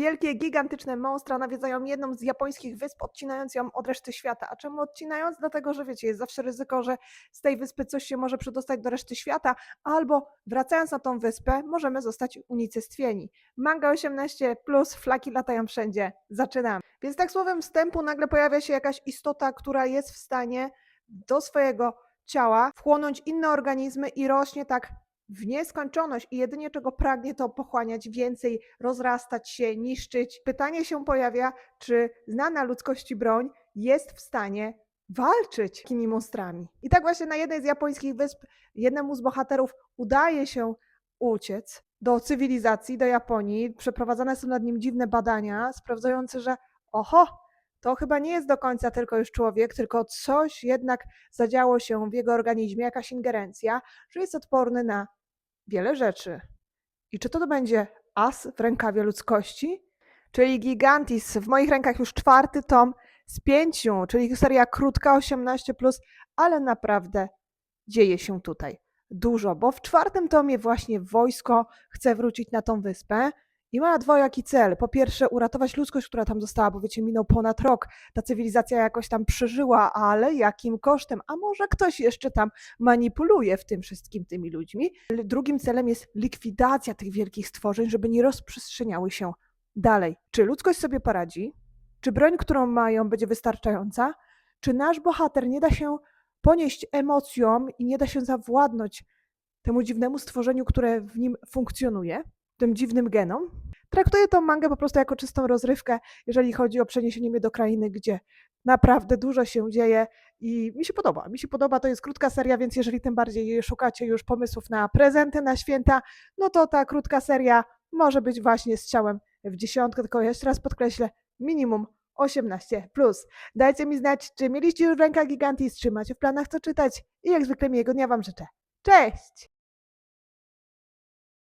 Wielkie, gigantyczne monstra nawiedzają jedną z japońskich wysp, odcinając ją od reszty świata. A czemu odcinając? Dlatego, że wiecie, jest zawsze ryzyko, że z tej wyspy coś się może przedostać do reszty świata, albo wracając na tą wyspę, możemy zostać unicestwieni. Manga 18 plus flaki latają wszędzie. Zaczynamy. Więc tak słowem wstępu nagle pojawia się jakaś istota, która jest w stanie do swojego ciała wchłonąć inne organizmy i rośnie tak w nieskończoność i jedynie czego pragnie to pochłaniać więcej, rozrastać się, niszczyć. Pytanie się pojawia, czy znana ludzkości broń jest w stanie walczyć takimi monstrami. I tak właśnie na jednej z japońskich wysp jednemu z bohaterów udaje się uciec do cywilizacji, do Japonii. Przeprowadzane są nad nim dziwne badania sprawdzające, że oho, to chyba nie jest do końca tylko już człowiek, tylko coś jednak zadziało się w jego organizmie, jakaś ingerencja, że jest odporny na wiele rzeczy. I czy to będzie as w rękawie ludzkości? Czyli Gigantis, w moich rękach już czwarty tom z pięciu, czyli seria krótka 18, ale naprawdę dzieje się tutaj dużo, bo w czwartym tomie właśnie wojsko chce wrócić na tą wyspę i ma dwojaki cel. Po pierwsze, uratować ludzkość, która tam została, bo wiecie, minął ponad rok. Ta cywilizacja jakoś tam przeżyła, ale jakim kosztem? A może ktoś jeszcze tam manipuluje w tym wszystkim tymi ludźmi? Drugim celem jest likwidacja tych wielkich stworzeń, żeby nie rozprzestrzeniały się dalej. Czy ludzkość sobie poradzi? Czy broń, którą mają, będzie wystarczająca? Czy nasz bohater nie da się ponieść emocjom i nie da się zawładnąć temu dziwnemu stworzeniu, które w nim funkcjonuje, tym dziwnym genom? Traktuję tą mangę po prostu jako czystą rozrywkę, jeżeli chodzi o przeniesienie mnie do krainy, gdzie naprawdę dużo się dzieje i mi się podoba. Mi się podoba, to jest krótka seria, więc jeżeli tym bardziej szukacie już pomysłów na prezenty na święta, no to ta krótka seria może być właśnie strzałem w dziesiątkę, tylko jeszcze raz podkreślę, minimum 18+. Plus. Dajcie mi znać, czy mieliście już w rękach Gigantis, czy macie w planach co czytać i jak zwykle miłego dnia Wam życzę. Cześć!